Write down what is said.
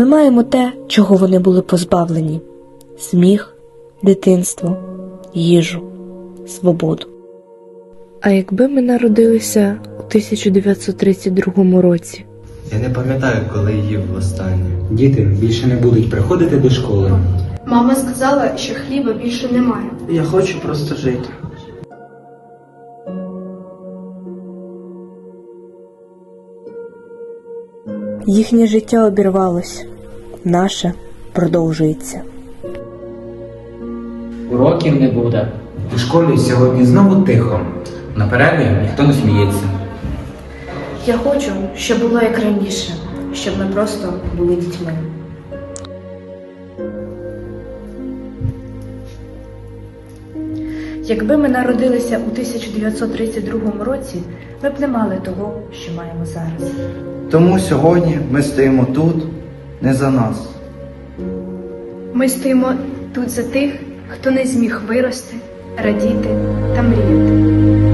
Ми маємо те, чого вони були позбавлені: сміх, дитинство, їжу, свободу. А якби ми народилися у 1932 році, Я не пам'ятаю, коли їв востаннє. Діти більше не будуть приходити до школи. Мама сказала, що хліба більше немає. Я хочу просто жити. Їхнє життя обірвалось, наше продовжується. Уроків не буде. У школі сьогодні знову тихо. На перерві ніхто не сміється. Я хочу, щоб було як раніше, щоб ми просто були дітьми. Якби ми народилися у 1932 році, ми б не мали того, що маємо зараз. Тому сьогодні ми стоїмо тут не за нас. Ми стоїмо тут за тих, хто не зміг вирости, радіти та мріяти.